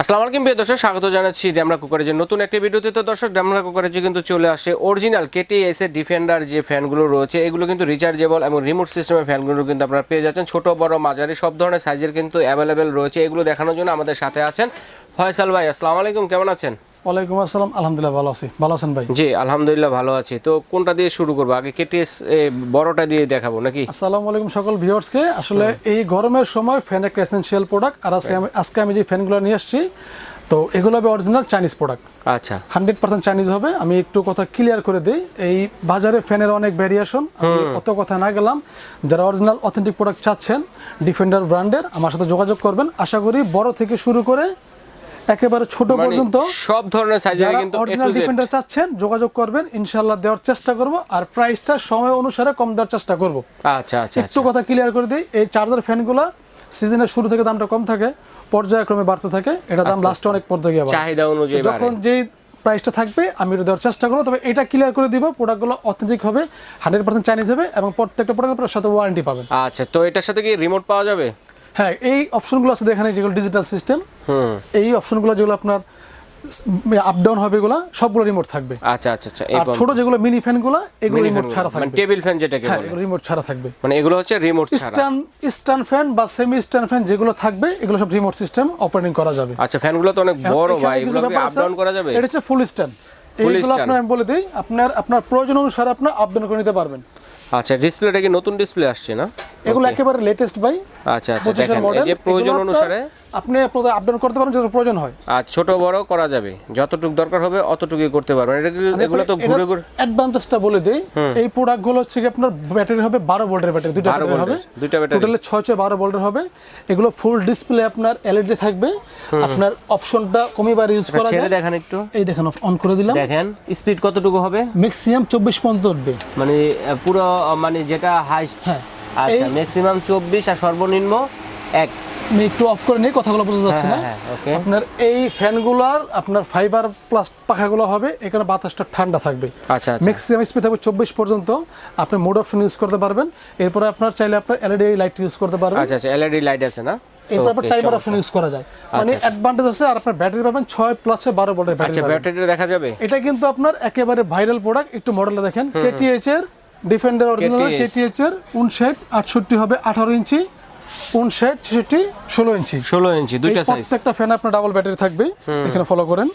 আসসালামু আলাইকুম প্রিয় দর্শক, স্বাগত জানাচ্ছি ড্যামরা যে নতুন একটি ভিডিওতে। তো দর্শক, ড্যামরা কুকারেজে কিন্তু চলে আসে অরিজিনাল কেটিএস এর ডিফেন্ডার যে ফ্যানগুলো রয়েছে, এগুলো কিন্তু রিচার্জেবল এবং রিমোট সিস্টেমের ফ্যানগুলো কিন্তু আপনারা পেয়ে যাচ্ছেন। ছোট, বড়, মাঝারি, সব ধরনের সাইজের কিন্তু অ্যাভেলেবেল রয়েছে। এগুলো দেখানোর জন্য আমাদের সাথে আছেন ফয়সাল ভাই। আসসালামু আলাইকুম, কেমন আছেন? ওয়ালাইকুম আসসালাম। আলহামদুলিল্লাহ ভালো আছি। ভালো আছেন ভাই? জি আলহামদুলিল্লাহ ভালো আছি। তো কোনটা দিয়ে শুরু করব? আগে কেটিএস বড়টা দিয়ে দেখাবো নাকি? আসসালামু আলাইকুম সকল ভিউয়ার্সকে। আসলে এই গরমের সময় ফ্যান একটা এসেনশিয়াল প্রোডাক্ট আর আজকে আমি আজকে আমি যে ফ্যানগুলো নিয়ে আসছি তো এগুলো হবে অরিজিনাল চাইনিজ প্রোডাক্ট আচ্ছা। হান্ড্রেড পার্সেন্ট চাইনিজ হবে। আমি একটু কথা ক্লিয়ার করে দিই। এই বাজারে ফ্যানের অনেক ভ্যারিয়েশন আমি অত কথা না গেলাম। যারা অরিজিনাল অথেন্টিক প্রোডাক্ট চাচ্ছেন ডিফেন্ডার ব্র্যান্ডের আমার সাথে যোগাযোগ করবেন। আশা করি বড় থেকে শুরু করে একেবারে ছোট মানে পর্যন্ত। সব ধরনের সাইজের যারা কিন্তু অরিজিনাল ডিফেন্ডার চাচ্ছেন যোগাযোগ করবেন ইনশাল্লাহ দেওয়ার চেষ্টা করব আর প্রাইসটা সময় অনুসারে কম দেওয়ার চেষ্টা করব। আচ্ছা আচ্ছা একটু কথা ক্লিয়ার করে দিই এই চার্জার ফ্যানগুলো সিজনের শুরু থেকে দামটা কম থাকে পর্যায়ক্রমে বাড়তে থাকে এটা দাম লাস্টে অনেক পর থেকে আবার। চাহিদা অনুযায়ী যখন যেই প্রাইসটা থাকবে আমি এটা দেওয়ার চেষ্টা করব তবে এটা ক্লিয়ার করে দিব প্রোডাক্টগুলো অথেন্টিক হবে হান্ড্রেড পার্সেন্ট চাইনিজ হবে এবং প্রত্যেকটা প্রোডাক্টের সাথে ওয়ারেন্টি পাবেন। আচ্ছা তো এটার সাথে কি রিমোট পাওয়া যাবে? হ্যাঁ এই অপশনগুলো আছে এখানে যেগুলো ডিজিটাল সিস্টেম এই অপশনগুলো যেগুলো আপনার আপ ডাউন হবে এগুলো সবগুলো রিমোট থাকবে। আচ্ছা আচ্ছা আচ্ছা আর ছোট যেগুলো মিনি ফ্যানগুলো এগুলো রিমোট ছাড়া গুলো, মানে থাকবে। টেবিল ফ্যান যেটাকে হ্যাঁ বলে। এগুলো রিমোট ছাড়া থাকবে। মানে এগুলো হচ্ছে রিমোট ছাড়া। স্টান স্টান ফ্যান বা সেমি স্ট্যান্ড ফ্যান যেগুলো থাকবে এগুলো সব রিমোট সিস্টেম অপারেটিং করা যাবে। আচ্ছা ফ্যানগুলো তো অনেক বড় ভাই এগুলো আপ ডাউন করা যাবে? এটা হচ্ছে ফুল স্ট্যান্ড এইগুলো। আপনার আমি বলে দিই আপনার আপনার প্রয়োজন অনুসারে আপনার আপ ডাউন করে নিতে পারবেন। আচ্ছা ডিসপ্লেটা কি নতুন ডিসপ্লে আসছে না? এগুলো একেবারে লেটেস্ট ভাই। আচ্ছা আচ্ছা দেখেন এই যে প্রয়োজন অনুসারে আপনি আপনাদের আপ ডাউন করতে পারেন যত প্রয়োজন হয়। আর ছোট বড় করা যাবে যতটুকু দরকার হবে অতটুকুই করতে পারবেন। এটা এগুলো তো ঘুরে ঘুরে অ্যাডভান্টেজটা বলে দেই এই প্রোডাক্টগুলো হচ্ছে কি আপনার ব্যাটারি হবে বারো ভোল্টের ব্যাটারি দুটো 12 ব্যাটারি হবে। দুটো ব্যাটারি। টোটালে ছয় ছয় বারো ভোল্টের হবে। এগুলো ফুল ডিসপ্লে আপনার এলইডি থাকবে। আপনার অপশনটা কমিবার ইউজ করা ছেড়ে যায়। দেখেন একটু। এই দেখেন অন করে দিলাম। দেখেন স্পিড কতটুকু হবে? ম্যাক্সিমাম চব্বিশ পর্যন্ত উঠবে। মানে পুরো মানে যেটা হাইস্ট হ্যাঁ। আচ্ছা ম্যাক্সিমাম চব্বিশ আর সর্বনিম্ন এক। আমি একটু অফ করে নিই কথাগুলো বোঝা যাচ্ছে না? হ্যাঁ, হ্যাঁ, ওকে আপনার এই ফ্যানগুলোর আপনার ফাইবার প্লাস পাখাগুলো হবে এখানে বাতাসটা ঠান্ডা থাকবে। আচ্ছা ম্যাক্সিমাম স্পিড থাকবে চব্বিশ পর্যন্ত। আপনি মোড অপশন ইউজ করতে পারবেন। এরপরে আপনার চাইলে আপনার এলইডি লাইট ইউজ করতে পারবেন। আচ্ছা আচ্ছা এলইডি লাইট আছে না? এরপর আপনার Okay, টাইমার অপশন ইউজ করা যায়। মানে অ্যাডভান্টেজ আছে আর আপনার ব্যাটারি পাবেন ছয় প্লাস ছয় বারো ভোল্টের আচ্ছা ব্যাটারি ব্যাটারিটা দেখা যাবে? এটা কিন্তু আপনার একেবারে ভাইরাল প্রোডাক্ট একটু মডেলটা দেখেন। কেটিএইচ এর ডিফেন্ডার অরিজিনাল কেটিএইচ এর উনষাট আটষট্টি হবে আঠারো ইঞ্চি উনষাট ছেষট্টি ষোলো ইঞ্চি। ষোলো ইঞ্চি দুইটা সাইজ প্রত্যেকটা ফ্যান আপনার ডাবল ব্যাটারি থাকবে এখানে ফলো করেন।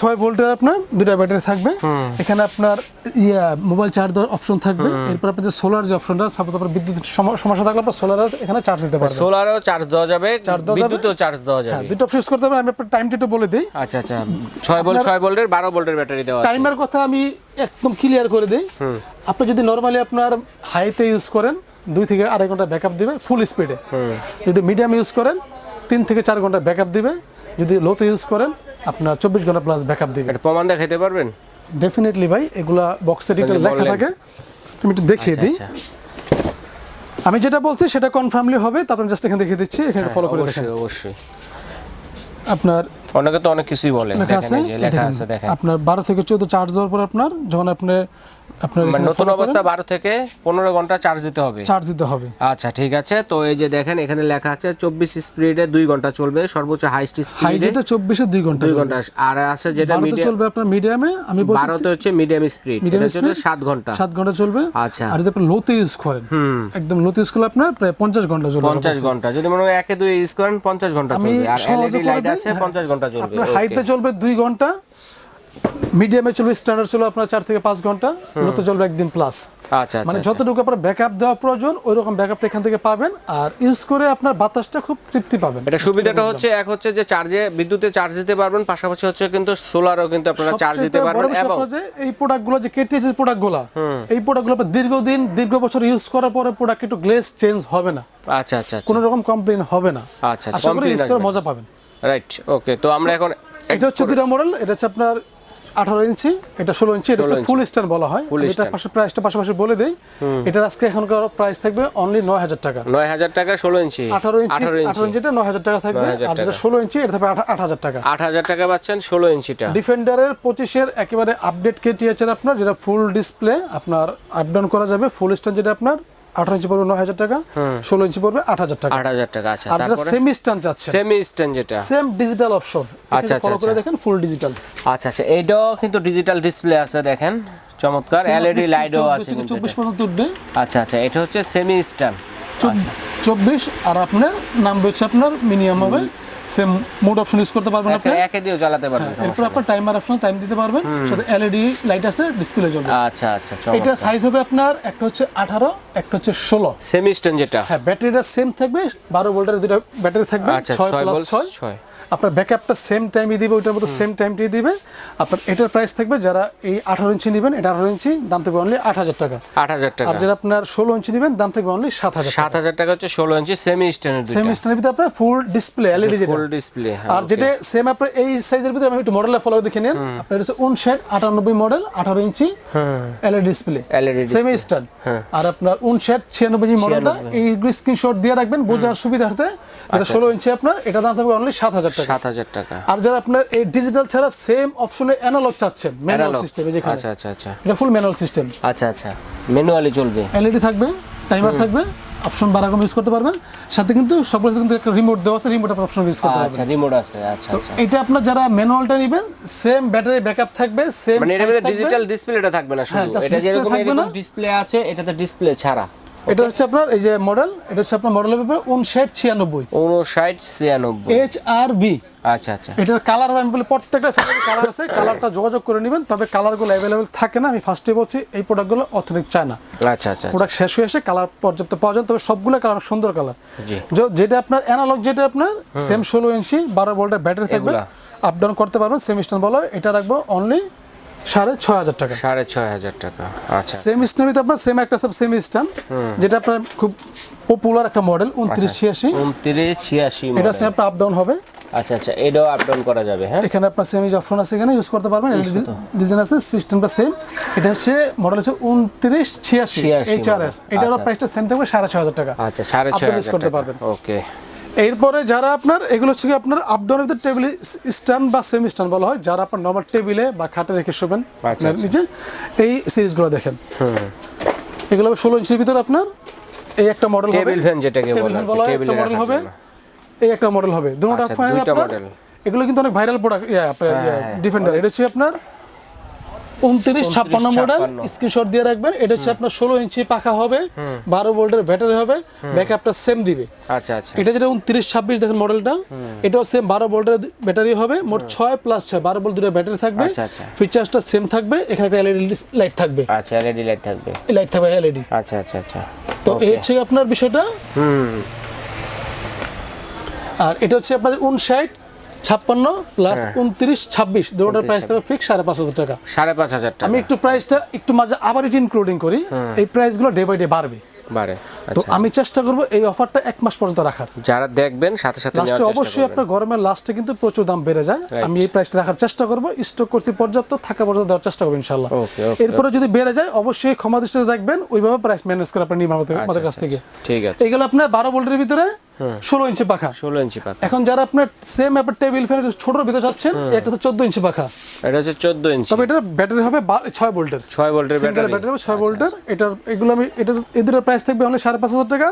ছয় ভোল্টের আপনার দুটা ব্যাটারি থাকবে। এখানে আপনার ইয়া মোবাইল চার্জ দেওয়ার অপশন থাকবে। এরপর আপনার যে সোলার যে অপশনটা সাপোজ আপনার বিদ্যুৎ সম- সমস্যা থাকলে আপনার সোলার এখানে চার্জ দিতে পারবেন। সোলারেও চার্জ দেওয়া যাবে Charge দেওয়া। বিদ্যুতেও চার্জ দেওয়া হ্যাঁ যাবে দুটো অপশন করতে পারবেন আমি আপনার টাইমটা একটু বলে দিই। আচ্ছা আচ্ছা। ছয় ভোল্ট ছয় ভোল্টের বারো ভোল্টের ব্যাটারি দেওয়া আছে। টাইমের কথা আমি একদম ক্লিয়ার করে দিই। আপনি যদি নর্মালি আপনার হাইতে ইউজ করেন দুই থেকে আড়াই ঘণ্টা ব্যাকআপ দিবে ফুল স্পিডে যদি মিডিয়াম ইউজ করেন তিন থেকে চার ঘণ্টা ব্যাকআপ দিবে। যদি লোতে ইউজ করেন আপনার চব্বিশ ঘণ্টা প্লাস ব্যাকআপ দিবে। প্রমাণ দেখাইতে পারবেন? ডেফিনেটলি ভাই এগুলা বক্সে ডিটেল লেখা থাকে। আমি একটু দেখিয়ে দিই। আচ্ছা। আমি যেটা বলছি সেটা কনফার্মলি হবে। তারপর জাস্ট এখানে দেখিয়ে দিচ্ছি এখানে ফলো করে দেখেন। অবশ্যই। আপনার অনেকে তো অনেক কিছুই বলে। লেখা আছে? এই যে এই লেখা আছে দেখেন। আপনার বারো থেকে চোদ্দ চার্জ দেওয়ার পর আপনার যখন আপনি আপনার মানে নতুন অবস্থা বারো থেকে পনেরো ঘণ্টা চার্জ দিতে হবে। চার্জ দিতে হবে। আচ্ছা ঠিক আছে। তো এই যে দেখেন এখানে লেখা আছে চব্বিশ স্পিডে দুই ঘণ্টা চলবে সর্বোচ্চ হাইস্ট হাই স্পিডে যেটা চব্বিশে দুই ঘণ্টা দুই ঘণ্টা। আর আছে যেটা মিডিয়াম চলবে আপনার মিডিয়ামে আমি বলছি হচ্ছে মিডিয়াম স্পিড এটা হচ্ছে ঘণ্টা। সাত ঘণ্টা চলবে। আচ্ছা। আর যদি আপনি লোতে ইউজ করেন একদম লোতে ইউজ করলে আপনার প্রায় পঞ্চাশ ঘণ্টা চলবে পঞ্চাশ ঘণ্টা। যদি মনে হয় একে দুই ইউজ করেন পঞ্চাশ ঘণ্টা চলবে। আর এলইডি লাইট আছে হ্যাঁ। পঞ্চাশ ঘণ্টা চলবে আপনার. হাইতে চলবে দুই ঘণ্টা মিডিয়ামে চলবে স্ট্যান্ডার্ড চলবে আপনার চার থেকে পাঁচ ঘণ্টা লোতে চলবে একদিন প্লাস আচ্ছা আচ্ছা মানে আচ্ছা। যতটুকু আপনার ব্যাকআপ দেওয়া প্রয়োজন ওই রকম ব্যাকআপটা এখান থেকে পাবেন আর ইউজ করে আপনার বাতাসটা খুব তৃপ্তি পাবেন। এটা সুবিধাটা হচ্ছে এক হচ্ছে যে চার্জে বিদ্যুতে চার্জ দিতে পারবেন পাশাপাশি হচ্ছে কিন্তু সোলারও কিন্তু আপনারা চার্জ দিতে পারবেন এবং যে এই প্রোডাক্টগুলো যে কেটিএস এর প্রোডাক্টগুলো এই প্রোডাক্টগুলো দীর্ঘদিন দীর্ঘ বছর ইউজ করার পরে প্রোডাক্ট একটু গ্লেস চেঞ্জ হবে না। আচ্ছা আচ্ছা কোনো রকম কমপ্লেন হবে না। আচ্ছা, আচ্ছা, আশা করি ইউজ করে মজা পাবেন। রাইট ওকে তো আমরা এখন এটা হচ্ছে দুটা মডেল এটা হচ্ছে আপনার আঠারো ইঞ্চি এটা ষোলো ইঞ্চি এটা হচ্ছে ফুল স্ট্যান্ড বলা হয়। এটা পাশে প্রাইসটা পাশাপাশি বলে দেই। এটার আজকে এখনকার প্রাইস থাকবে অনলি নয় হাজার টাকা। নয় হাজার টাকা ষোলো ইঞ্চি। আঠারো ইঞ্চি আঠারো আঠারো ইঞ্চি ইঞ্চিটা নয় হাজার টাকা থাকবে। আর যেটা। ষোলো ইঞ্চি এটা থাকবে আট- হাজার টাকা। আট হাজার টাকা পাচ্ছেন ষোলো ইঞ্চিটা। ডিফেন্ডারের পঁচিশের একেবারে আপডেট এর আপনার যেটা ফুল ডিসপ্লে আপনার আপ ডাউন করা যাবে ফুল স্ট্যান্ড যেটা আপনার আঠারো ইঞ্চি পড়বে নয় হাজার টাকা ষোলো ইঞ্চি পড়বে আট হাজার টাকা। আট হাজার টাকা আচ্ছা আর যেটা সেমি স্ট্যান্ড যাচ্ছে সেমি স্ট্যান্ড যেটা। সেম ডিজিটাল অপশন আচ্ছা, আচ্ছা, করে আচ্ছা। দেখেন ফুল ডিজিটাল আচ্ছা আচ্ছা এইটাও কিন্তু ডিজিটাল ডিসপ্লে আছে দেখেন। চমৎকার এলইডি লাইটও আছে কিন্তু চব্বিশ এটা। পর্যন্ত উঠবে। আচ্ছা আচ্ছা এটা হচ্ছে সেমি স্ট্যান্ড চব- চব্বিশ আর আপনার নাম হচ্ছে আপনার মিনিমাম হবে সেম মোড অপশন ইউজ করতে পারবেন আপনি। একে দিয়েও জ্বালাতে পারবেন এরপর আপনার টাইমার অপশন টাইম দিতে পারবেন সাথে এলইডি লাইট আছে ডিসপ্লে জ্বলবে। আচ্ছা আচ্ছা এটা সাইজ হবে আপনার একটা হচ্ছে আঠারো একটা হচ্ছে ষোলো। সেমি স্ট্যান্ড যেটা। হ্যাঁ ব্যাটারিটা সেম থাকবে বারো ভোল্টের দুটো ব্যাটারি থাকবে আচ্ছা ছয় ছয় প্লাস ভোল্ট ছয়। ছয়। আপনার ব্যাকআপটা সেম টাইমই দিবে ওইটার মতো সেম টাইমটাই দিবে। আপনার এটার প্রাইস থাকবে যারা এই আঠারো ইঞ্চি নেবেন এটা আঠারো ইঞ্চি দাম থাকবে অনলি আট হাজার টাকা। আট হাজার টাকা। আর যেটা আপনার ষোলো ইঞ্চি নেবেন দাম থাকবে অনলি সাত হাজার সাত হাজার টাকা হচ্ছে ষোলো ইঞ্চি সেমি স্ট্যান্ডের সেম দুইটা স্ট্যান্ডের ভিতরে আপনার ফুল ডিসপ্লে এলইডি যেটা। ফুল ডিসপ্লে আর যেটা সেম আপনার এই সাইজের ভিতরে আমি একটু মডেলের ফলো দেখে নেন। আপনার হচ্ছে উনষাট আটানব্বই মডেল আঠারো ইঞ্চি LED display LED same stand আর আপনার উনষাট ছিয়ানব্বই মডেলটা এই স্ক্রিনশট দিয়ে রাখবেন বোঝার সুবিধার্থে যেটা ষোলো ইঞ্চি আপনার এটা দাম থাকবে অনলি সাত হাজার টাকা। সাত হাজার টাকা। আর যারা আপনার এই ডিজিটাল ছাড়া সেম অপশনে অ্যানালগ চাচ্ছেন ম্যানুয়াল সিস্টেমে যেখানে। আচ্ছা আচ্ছা আচ্ছা। এটা ফুল ম্যানুয়াল সিস্টেম আচ্ছা আচ্ছা। ম্যানুয়ালি চলবে। এলইডি থাকবে টাইমার থাকবে অপশন বারাকম ইউজ করতে পারবেন। সাথে কিন্তু সবগুলো কিন্তু একটা রিমোট দেওয়া আছে রিমোট অপশন ইউজ করতে পারবেন। আচ্ছা রিমোট আছে। আচ্ছা আচ্ছা। এটা আপনার যারা ম্যানুয়ালটা নেবেন সেম ব্যাটারি ব্যাকআপ থাকবে সেম মানে এটা ডিজিটাল ডিসপ্লেটা থাকবে। না হ্যাঁ, শুধু এটা যেরকম। এরকম ডিসপ্লে আছে এটাতে ডিসপ্লে ছাড়া। এটা হচ্ছে আপনার এই যে মডেল এটা হচ্ছে আপনার মডেলের ব্যাপারে উনষাট ছিয়ানব্বই। উনষাট ছিয়ানব্বই। এইচ আর বি আচ্ছা আচ্ছা। এটা কালার আমি বলি প্রত্যেকটা কালার আছে কালারটা যোগাযোগ করে নেবেন তবে কালারগুলো অ্যাভেলেবেল থাকে না আমি ফার্স্টে বলছি এই প্রোডাক্টগুলো অথেন্টিক চায় না আচ্ছা আচ্ছা প্রোডাক্ট শেষ হয়ে এসে কালার পর্যাপ্ত পাওয়া যায় তবে সবগুলো কালার সুন্দর কালার জি। যেটা আপনার অ্যানালগ যেটা আপনার সেম ষোলো ইঞ্চি বারো ভোল্টের ব্যাটারি থাকবে? আপ ডাউন করতে পারবেন সেম স্ট্যান্ড বলো এটা রাখব অনলি সাড়ে ছয় হাজার টাকা। সাড়ে ছয় হাজার টাকা আচ্ছা সেম স্ট্যান্ড আপনার সেম একটা সেম স্ট্যান্ড যেটা আপনার খুব পপুলার একটা মডেল উনত্রিশ ছিয়াশি। উনত্রিশ ছিয়াশি এটা হচ্ছে আপনার আপ ডাউন হবে। আচ্ছা আচ্ছা এটাও আপ ডাউন করা যাবে হ্যাঁ? এখানে আপনার সেম অপশন আছে এখানে ইউজ করতে পারবেন। ডিজাইন আছে সিস্টেমটা সেম এটা হচ্ছে মডেল হচ্ছে উনত্রিশ ছিয়াশি 86 এইচ আর এস এটার আচ্ছা। প্রাইসটা সেম থাকবে সাড়ে ছয় হাজার টাকা। আচ্ছা সাড়ে ছয় হাজার করতে পারবেন। ওকে এরপরে যারা আপনার এগুলো হচ্ছে আপনার আপডাউনের টেবিল স্ট্যান্ড বা সেমি স্ট্যান্ড বলা হয় যারা আপনার নর্মাল টেবিলে বা খাটে রেখে শোবেন আচ্ছা, আচ্ছা। নিচে এই সিরিজগুলো দেখেন। এগুলো ষোলো ইঞ্চির ভিতরে আপনার এই একটা মডেল হবে। টেবিল ফ্যান যেটাকে বলে হয় মডেল হবে। এই একটা মডেল হবে। দুটো আচ্ছা, ফাইন আপনার এগুলো কিন্তু অনেক ভাইরাল প্রোডাক্ট আপনার ডিফেন্ডার এটা হচ্ছে আপনার উনত্রিশ ছাপ্পান্ন মডেল 56 স্ক্রিনশট দিয়ে রাখবেন। এটা হচ্ছে আপনার ষোলো ইঞ্চি পাখা হবে বারো ভোল্টের ব্যাটারি হবে ব্যাকআপটা সেম দিবে। আচ্ছা আচ্ছা। এটা যেটা উনত্রিশ ছাব্বিশ দেখেন মডেলটা এটাও সেম বারো ভোল্টের ব্যাটারি হবে মোট ছয় প্লাস ছয় বারো ভোল্ট দুটো ব্যাটারি থাকবে। আচ্ছা, আচ্ছা। ফিচার্সটা সেম থাকবে এখানে একটা এলইডি লাইট থাকবে। আচ্ছা এলইডি লাইট থাকবে। লাইট থাকবে এলইডি আচ্ছা আচ্ছা আচ্ছা। তো এই হচ্ছে আপনার বিষয়টা। হুম। আর এটা হচ্ছে আপনার উনষাট ছাপ্পান্ন প্লাস হ্যাঁ। উনত্রিশ ছাব্বিশ। দুটোটার প্রাইস থাকবে ফিক্স সাড়ে পাঁচ হাজার টাকা। সাড়ে পাঁচ হাজার টাকা। আমি একটু প্রাইসটা একটু মাঝে আবার এটি ইনক্লুডিং করি। এই প্রাইসগুলো ডে বাই ডে বাড়বে। বারে তো আচ্ছা। আমি চেষ্টা করব এই অফারটা এক মাস পর্যন্ত রাখার। যারা দেখবেন সাথে সাথে লাস্টে অবশ্যই আপনার গরমের লাস্টে কিন্তু প্রচুর দাম বেড়ে যায়। আমি এই প্রাইসটা রাখার চেষ্টা করব। স্টক করছি পর্যাপ্ত থাকা পর্যন্ত দেওয়ার চেষ্টা করব এরপরে যদি বেড়ে যায় অবশ্যই ক্ষমা দৃষ্টিতে দেখবেন। ওইভাবে প্রাইস ম্যানেজ করে আপনার নিবেন আমাদের আমাদের কাছ আচ্ছা, থেকে। ঠিক আছে। এইগুলো আপনার বারো ভোল্টের ভিতরে ষোলো ইঞ্চি পাখা। ষোলো ইঞ্চি পাতা এখন যারা আপনার সেম আপনার টেবিল ফ্যান ছোটোর ভিতরে যাচ্ছেন একটা তো চোদ্দ ইঞ্চি পাখা। এটা হচ্ছে চোদ্দ ইঞ্চি। তবে এটার ব্যাটারি হবে ছয় ভোল্টের। ছয় ভোল্টের ব্যাটারি ব্যাটারি হবে ছয় ভোল্টের। এটার এগুলো আমি এটার এদের প্রাইস থাকবে অনলি সাড়ে পাঁচ হাজার টাকা।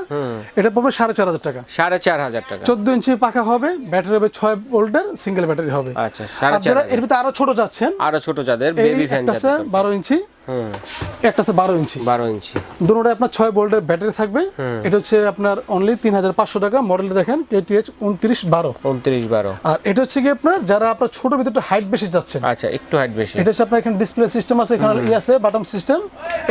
এটা পাবে সাড়ে চার হাজার টাকা। সাড়ে চার হাজার টাকা। চোদ্দ ইঞ্চি পাখা হবে ব্যাটারি হবে ছয় ভোল্টের সিঙ্গেল ব্যাটারি হবে। আচ্ছা সাড়ে আর চার যারা এর ভিতরে আরও ছোট যাচ্ছেন আরও ছোট যাদের বেবি ফ্যান আছে বারো ইঞ্চি। একটা আছে বারো ইঞ্চি। বারো ইঞ্চি। দুটোটা আপনার ছয় ভোল্টের ব্যাটারি থাকবে। এটা হচ্ছে আপনার অনলি তিন হাজার পাঁচশো টাকা। মডেলটা দেখেন কেটিএইচ উনত্রিশ বারো। উনত্রিশ বারো। আর এটা হচ্ছে কি আপনার যারা আপনার ছোট ভিতরে হাইট বেশি যাচ্ছেন আচ্ছা একটু হাইট বেশি। এটা হচ্ছে আপনার এখানে ডিসপ্লে সিস্টেম আছে এখানে ই আছে বাটন সিস্টেম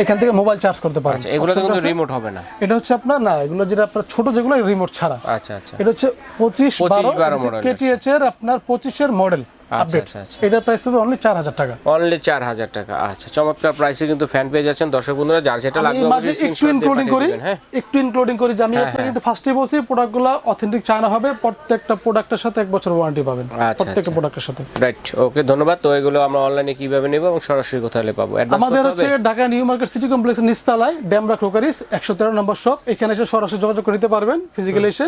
এখান থেকে মোবাইল চার্জ করতে পারেন। আচ্ছা এগুলো কিন্তু রিমোট হবে না। এটা হচ্ছে আপনার না এগুলো যেটা আপনার ছোট যেগুলো রিমোট ছাড়া। আচ্ছা আচ্ছা। এটা হচ্ছে পঁচিশ বারো model এর আপনার পঁচিশের মডেল আপডেট আচ্ছা, আচ্ছা। এটার প্রাইস অনলি চার হাজার টাকা। অনলি চার হাজার টাকা আচ্ছা। চমৎকার প্রাইসে কিন্তু ফ্যান পেয়ে যাচ্ছেন দর্শক বন্ধুরা যার যেটা লাগবে অবশ্যই একটু ইনক্লুডিং করি হ্যাঁ? একটু ইনক্লুডিং করি যে আমি আপনাকে কিন্তু ফার্স্টে বলছি প্রোডাক্টগুলো অথেন্টিক চায়না হবে। প্রত্যেকটা প্রোডাক্টের সাথে এক বছর ওয়ারেন্টি পাবেন। আচ্ছা, প্রত্যেকটা আচ্ছা। প্রোডাক্টের সাথে। রাইট ওকে ধন্যবাদ। তো এগুলো আমরা অনলাইনে কীভাবে নেব এবং সরাসরি কোথায় পাবো? আমাদের হচ্ছে ঢাকা নিউ মার্কেট সিটি কমপ্লেক্সের নিস্তালায় ড্যামরা ক্রোকারিস একশো তেরো নম্বর শপ এখানে এসে সরাসরি যোগাযোগ করে নিতে পারবেন ফিজিক্যালি এসে।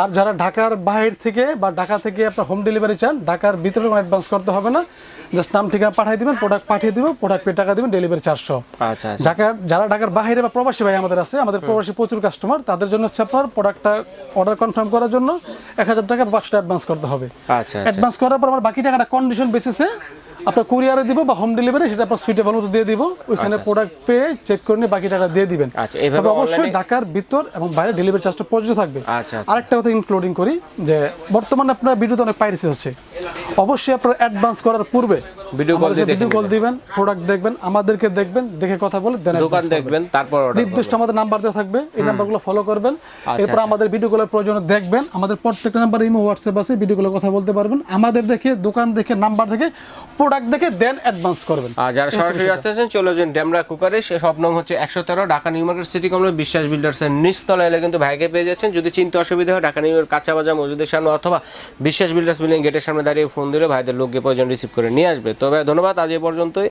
আর যারা ঢাকার বাইরে থেকে বা ঢাকা থেকে আপনার হোম ডেলিভারি চান ঢাকার ভিতরে কোনো অ্যাডভান্স করতে হবে না। জাস্ট নাম ঠিকানা পাঠিয়ে দিবেন প্রোডাক্ট পাঠিয়ে দিব প্রোডাক্ট পেয়ে টাকা দিবেন ডেলিভারি চারশো আচ্ছা আচ্ছা। যারা ঢাকার বাইরে বা প্রবাসী ভাই আমাদের আছে আমাদের প্রবাসী প্রচুর কাস্টমার তাদের জন্য হচ্ছে আপনার প্রোডাক্টটা অর্ডার কনফার্ম করার জন্য এক হাজার টাকা পাঁচশো অ্যাডভান্স করতে হবে। আচ্ছা আচ্ছা। অ্যাডভান্স করার পর আমার বাকি টাকাটা কন্ডিশন বেসিসে আপনার কুরিয়ারে দিব বা হোম ডেলিভারি সেটা আপনার সুইটেবল মতো দিয়ে দিব। ওইখানে প্রোডাক্ট পেয়ে চেক করে নিয়ে বাকি টাকা দিয়ে দিবেন। আচ্ছা, তবে অবশ্যই ঢাকার ভিতর এবং বাইরে ডেলিভারি চার্জটা প্রযোজ্য থাকবে। আচ্ছা, আচ্ছা। আরেকটা কথা ইনক্লুডিং করি যে বর্তমানে আপনার ভিডিওতে অনেক পাইরেসি হচ্ছে। অবশ্যই আপনার অ্যাডভান্স করার পূর্বে Video call দিয়ে ভিডিও কল দিবেন প্রোডাক্ট দেখবেন আমাদেরকে দেখবেন দেখে কথা বলে দেন দোকান দেখবেন তারপর নির্দিষ্ট আমাদের নাম্বার দেওয়া থাকবে এই নাম্বারগুলো ফলো করবেন। আচ্ছা, এরপর আমাদের ভিডিও কলের প্রয়োজন দেখবেন আমাদের প্রত্যেকটা নাম্বার ইমো হোয়াটসঅ্যাপ আছে ভিডিও কলে কথা বলতে পারবেন। আমাদের দেখে দোকান দেখে নাম্বার দেখে প্রোডাক্ট দেখে দেন অ্যাডভান্স করবেন। আর যারা সরাসরি আসতেছেন চলে যান ড্যামরা কুকারে। সে সব নাম হচ্ছে একশো তেরো Dhaka new market city complex Biswas বিল্ডার্সের নিচতলা। এলে কিন্তু ভাইকে পেয়ে যাচ্ছেন। যদি চিন্তা অসুবিধা হয় ঢাকা নিউ কাঁচা বাজার মসজিদের সামনে অথবা বিশ্বাস বিল্ডার্স বিল্ডিং গেটের সামনে দাঁড়িয়ে ফোন দিলে ভাইদের লোককে প্রয়োজন রিসিভ করে নিয়ে আসবে। তবে ধন্যবাদ আজ এ পর্যন্তই।